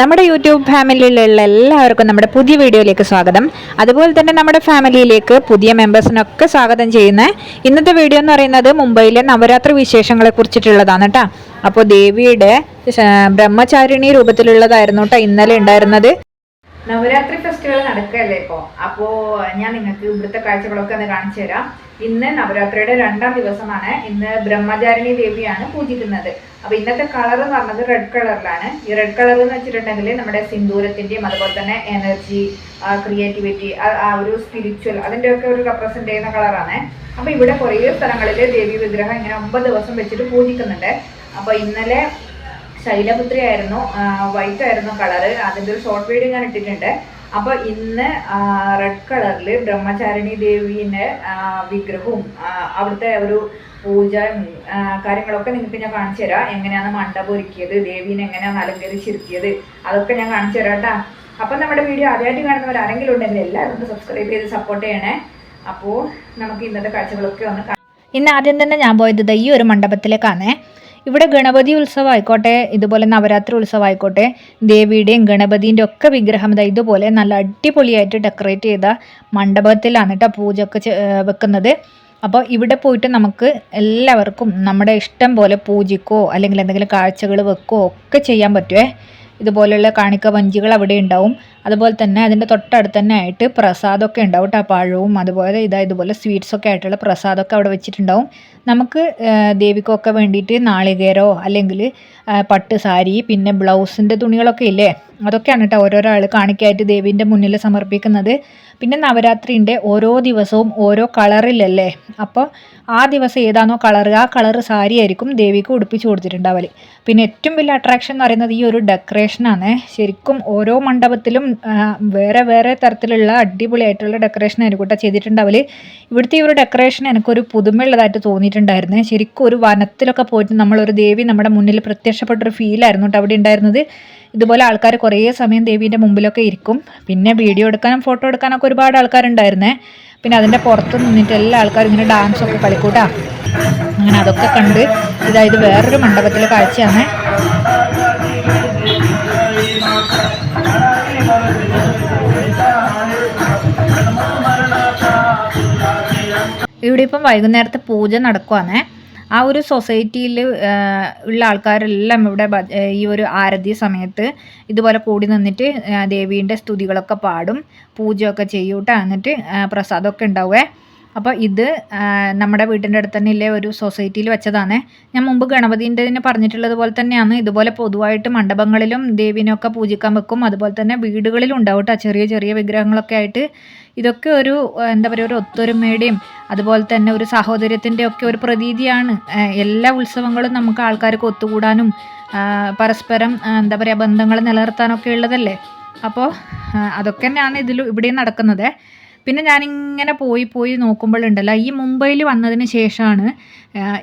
നമ്മുടെ യൂട്യൂബ് ഫാമിലിയിലുള്ള എല്ലാവർക്കും നമ്മുടെ പുതിയ വീഡിയോയിലേക്ക് സ്വാഗതം. അതുപോലെ തന്നെ നമ്മുടെ ഫാമിലിയിലേക്ക് പുതിയ മെമ്പേഴ്സിനൊക്കെ സ്വാഗതം ചെയ്യുന്ന ഇന്നത്തെ വീഡിയോ എന്ന് പറയുന്നത് മുംബൈയിലെ നവരാത്രി വിശേഷങ്ങളെ കുറിച്ചിട്ടുള്ളതാണ് കേട്ടോ അപ്പോൾ ദേവിയുടെ ബ്രഹ്മചാരിണി രൂപത്തിലുള്ളതായിരുന്നു കേട്ടോ ഇന്നലെ ഉണ്ടായിരുന്നത്. നവരാത്രി ഫെസ്റ്റിവൽ നടക്കുകയല്ലേ ഇപ്പോ? അപ്പോ ഞാൻ നിങ്ങൾക്ക് ഇവിടുത്തെ കാഴ്ചകളൊക്കെ ഒന്ന് കാണിച്ചു തരാം. ഇന്ന് നവരാത്രിയുടെ രണ്ടാം ദിവസമാണ്. ഇന്ന് ബ്രഹ്മചാരിണി ദേവിയാണ് പൂജിക്കുന്നത്. അപ്പൊ ഇന്നത്തെ കളർ എന്ന് പറഞ്ഞത് റെഡ് കളറിലാണ് ഈ റെഡ് കളർ എന്ന് വെച്ചിട്ടുണ്ടെങ്കിൽ നമ്മുടെ സിന്ദൂരത്തിന്റെയും അതുപോലെ തന്നെ എനർജി ക്രിയേറ്റിവിറ്റി ആ ഒരു സ്പിരിച്വൽ അതിന്റെ ഒക്കെ ഒരു റെപ്രസെന്റ് ചെയ്യുന്ന കളറാണ് അപ്പൊ ഇവിടെ കുറേ സ്ഥലങ്ങളിൽ ദേവി വിഗ്രഹം ഇങ്ങനെ ഒമ്പത് ദിവസം വെച്ചിട്ട് പൂജിക്കുന്നുണ്ട്. അപ്പൊ ഇന്നലെ ശൈലപുത്രി ആയിരുന്നു വൈറ്റ് ആയിരുന്നു കളറ് അതിന്റെ ഒരു ഷോർട്ട് വീഡിയോ ഞാൻ ഇട്ടിട്ടുണ്ട്. അപ്പോൾ ഇന്ന് റെഡ് കളറിൽ ബ്രഹ്മചാരിണി ദേവീന്റെ വിഗ്രഹവും അവിടുത്തെ ഒരു പൂജ കാര്യങ്ങളൊക്കെ നിങ്ങൾക്ക് ഞാൻ കാണിച്ചു തരാം. എങ്ങനെയാണ് മണ്ഡപം ഒരുക്കിയത് ദേവീനെ എങ്ങനെയാണ് അലങ്കരിച്ചിരുത്തിയത് അതൊക്കെ ഞാൻ കാണിച്ചു തരാം കേട്ടാ. അപ്പൊ നമ്മുടെ വീഡിയോ ആദ്യമായിട്ട് കാണുന്നവർ ആരെങ്കിലും ഉണ്ടെങ്കിൽ എല്ലാവരും സബ്സ്ക്രൈബ് ചെയ്ത് സപ്പോർട്ട് ചെയ്യണേ. അപ്പോൾ നമുക്ക് ഇന്നത്തെ കാഴ്ചകളൊക്കെ ഒന്ന്. ഇന്ന് ആദ്യം തന്നെ ഞാൻ പോയത് ഈ ഒരു മണ്ഡപത്തിലേക്കാണ്. ഇവിടെ ഗണപതി ഉത്സവം ആയിക്കോട്ടെ ഇതുപോലെ നവരാത്രി ഉത്സവം ആയിക്കോട്ടെ ദേവിയുടെയും ഗണപതിന്റെ ഒക്കെ വിഗ്രഹം ഇതാ ഇതുപോലെ നല്ല അടിപൊളിയായിട്ട് ഡെക്കറേറ്റ് ചെയ്ത മണ്ഡപത്തിലാണ് കേട്ടോ പൂജ ഒക്കെ വെക്കുന്നത്. അപ്പോൾ ഇവിടെ പോയിട്ട് നമുക്ക് എല്ലാവർക്കും നമ്മുടെ ഇഷ്ടം പോലെ പൂജിക്കോ അല്ലെങ്കിൽ എന്തെങ്കിലും കാഴ്ചകൾ വെക്കോ ഒക്കെ ചെയ്യാൻ പറ്റുമേ ഇതുപോലെയുള്ള കാണിക്ക വഞ്ചികൾ അവിടെ ഉണ്ടാവും. അതുപോലെ തന്നെ അതിന്റെ തൊട്ടടുത്ത് തന്നെ ആയിട്ട് പ്രസാദമൊക്കെ ഉണ്ടാവും കേട്ടോ പഴവും അതുപോലെ ഇതാ ഇതുപോലെ സ്വീറ്റ്സൊക്കെ ആയിട്ടുള്ള പ്രസാദമൊക്കെ അവിടെ വെച്ചിട്ടുണ്ടാവും. നമുക്ക് ദേവിക്കൊക്കെ വേണ്ടിയിട്ട് നാളികേരോ അല്ലെങ്കിൽ പട്ട് സാരി പിന്നെ ബ്ലൗസിന്റെ തുണികളൊക്കെ ഇല്ലേ? അതൊക്കെയാണ് കേട്ടോ ഓരോരോ ആൾ കാണിക്കായിട്ട് ദേവീന്റെ മുന്നിൽ സമർപ്പിക്കുന്നത്. പിന്നെ നവരാത്രിന്റെ ഓരോ ദിവസവും ഓരോ കളറിലല്ലേ? അപ്പോൾ ആ ദിവസം ഏതാണോ കളർ ആ കളർ സാരി ആയിരിക്കും ദേവിക്ക് ഉടുപ്പിച്ച് കൊടുത്തിട്ടുണ്ടാവൽ. പിന്നെ ഏറ്റവും വലിയ അട്രാക്ഷൻ എന്ന് പറയുന്നത് ഈ ഒരു ഡെക്കറേഷനാണ് ശരിക്കും ഓരോ മണ്ഡപത്തിലും വേറെ വേറെ തരത്തിലുള്ള അടിപൊളിയായിട്ടുള്ള ഡെക്കറേഷൻ ആയിരിക്കും കേട്ടോ ചെയ്തിട്ടുണ്ടാവൽ. ഇവിടുത്തെ ഈ ഒരു ഡെക്കറേഷൻ എനിക്കൊരു പുതുമയുള്ളതായിട്ട് തോന്നിയിട്ടുണ്ടായിരുന്നു. ശരിക്കും ഒരു വനത്തിലൊക്കെ പോയിട്ട് നമ്മളൊരു ദേവി നമ്മുടെ മുന്നിൽ പ്രത്യക്ഷപ്പെട്ടൊരു ഫീലായിരുന്നു കേട്ടോ അവിടെ ഉണ്ടായിരുന്നത്. ഇതുപോലെ ആൾക്കാർ കുറേ സമയം ദേവീന്റെ മുമ്പിലൊക്കെ ഇരിക്കും. പിന്നെ വീഡിയോ എടുക്കാനും ഫോട്ടോ എടുക്കാനൊക്കെ ഒരുപാട് ആൾക്കാരുണ്ടായിരുന്നേ. പിന്നെ അതിന്റെ പുറത്ത് നിന്നിട്ട് എല്ലാ ആൾക്കാരും ഇങ്ങനെ ഡാൻസൊക്കെ കളിക്കൂട്ടാ. അങ്ങനെ അതൊക്കെ കണ്ട് ഇതായത് വേറൊരു മണ്ഡപത്തിലെ കാഴ്ചയാണ്. ഇവിടെ ഇപ്പം വൈകുന്നേരത്തെ പൂജ നടക്കുവാണേ. ആ ഒരു സൊസൈറ്റിയിൽ ഉള്ള ആൾക്കാരെല്ലാം ഇവിടെ ഈ ഒരു ആരതി സമയത്ത് ഇതുപോലെ കൂടി നിന്നിട്ട് ദേവീന്റെ സ്തുതികളൊക്കെ പാടും പൂജയൊക്കെ ചെയ്യൂട്ടാ എന്നിട്ട് പ്രസാദമൊക്കെ ഉണ്ടാവേ അപ്പോൾ ഇത് നമ്മുടെ വീട്ടിന്റെ അടുത്ത് തന്നെ ഇല്ലേ ഒരു സൊസൈറ്റിയിൽ വെച്ചതാണ്. ഞാൻ മുമ്പ് ഗണപതിന്റെ പറഞ്ഞിട്ടുള്ളത് പോലെ തന്നെയാണ്. ഇതുപോലെ പൊതുവായിട്ട് മണ്ഡപങ്ങളിലും ദേവിനൊക്കെ പൂജിക്കാൻ വെക്കും. അതുപോലെ തന്നെ വീടുകളിലും ഉണ്ടാവും കേട്ടോ ചെറിയ ചെറിയ വിഗ്രഹങ്ങളൊക്കെ ആയിട്ട് ഇതൊക്കെ ഒരു എന്താ പറയുക ഒരു ഒത്തൊരുമയുടെയും അതുപോലെ തന്നെ ഒരു സാഹോദര്യത്തിന്റെ ഒക്കെ ഒരു പ്രതീതിയാണ്. എല്ലാ ഉത്സവങ്ങളും നമുക്ക് ആൾക്കാർക്ക് ഒത്തുകൂടാനും പരസ്പരം എന്താ പറയുക ബന്ധങ്ങൾ നിലനിർത്താനൊക്കെ ഉള്ളതല്ലേ? അപ്പോൾ അതൊക്കെ തന്നെയാണ് ഇതിൽ ഇവിടെയും നടക്കുന്നത്. പിന്നെ ഞാനിങ്ങനെ പോയി പോയി നോക്കുമ്പോഴുണ്ടല്ലോ ഈ മുംബൈയിൽ വന്നതിന് ശേഷമാണ്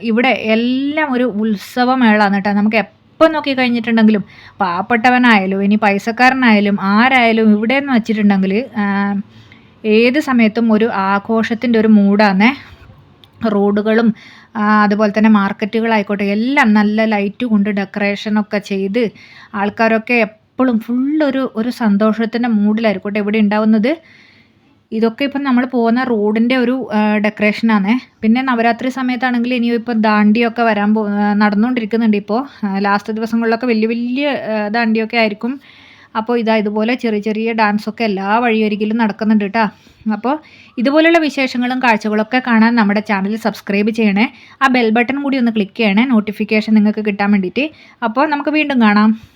ഇവിടെ എല്ലാം ഒരു ഉത്സവമേളാണ് കേട്ടോ. നമുക്ക് എപ്പോൾ നോക്കി കഴിഞ്ഞിട്ടുണ്ടെങ്കിലും പാവപ്പെട്ടവനായാലും ഇനി പൈസക്കാരനായാലും ആരായാലും ഇവിടെ എന്ന് വെച്ചിട്ടുണ്ടെങ്കിൽ ഏത് സമയത്തും ഒരു ആഘോഷത്തിന്റെ ഒരു മൂടാന്നേ റോഡുകളും അതുപോലെ തന്നെ മാർക്കറ്റുകളായിക്കോട്ടെ എല്ലാം നല്ല ലൈറ്റ് കൊണ്ട് ഡെക്കറേഷനൊക്കെ ചെയ്ത് ആൾക്കാരൊക്കെ എപ്പോഴും ഫുള്ളൊരു ഒരു സന്തോഷത്തിന്റെ മൂഡിലായിരിക്കോട്ടെ ഇവിടെ ഉണ്ടാവുന്നത്. ഇതൊക്കെ ഇപ്പം നമ്മൾ പോകുന്ന റോഡിന്റെ ഒരു ഡെക്കറേഷനാണ് പിന്നെ നവരാത്രി സമയത്താണെങ്കിൽ ഇനിയും ഇപ്പോൾ ദാണ്ടിയൊക്കെ വരാൻ പോ നടന്നുകൊണ്ടിരിക്കുന്നുണ്ട് ഇപ്പോൾ. ലാസ്റ്റ് ദിവസങ്ങളിലൊക്കെ വലിയ വലിയ ദാണ്ടിയൊക്കെ ആയിരിക്കും. അപ്പോൾ ഇതാ ഇതുപോലെ ചെറിയ ചെറിയ ഡാൻസൊക്കെ എല്ലാ വഴിയൊരിക്കലും നടക്കുന്നുണ്ട് കേട്ടോ. അപ്പോൾ ഇതുപോലെയുള്ള വിശേഷങ്ങളും കാഴ്ചകളൊക്കെ കാണാൻ നമ്മുടെ ചാനൽ സബ്സ്ക്രൈബ് ചെയ്യണേ. ആ ബെൽ ബട്ടൺ കൂടി ഒന്ന് ക്ലിക്ക് ചെയ്യണേ. നോട്ടിഫിക്കേഷൻ നിങ്ങൾക്ക് കിട്ടാൻ വേണ്ടിയിട്ട്. അപ്പോൾ നമുക്ക് വീണ്ടും കാണാം.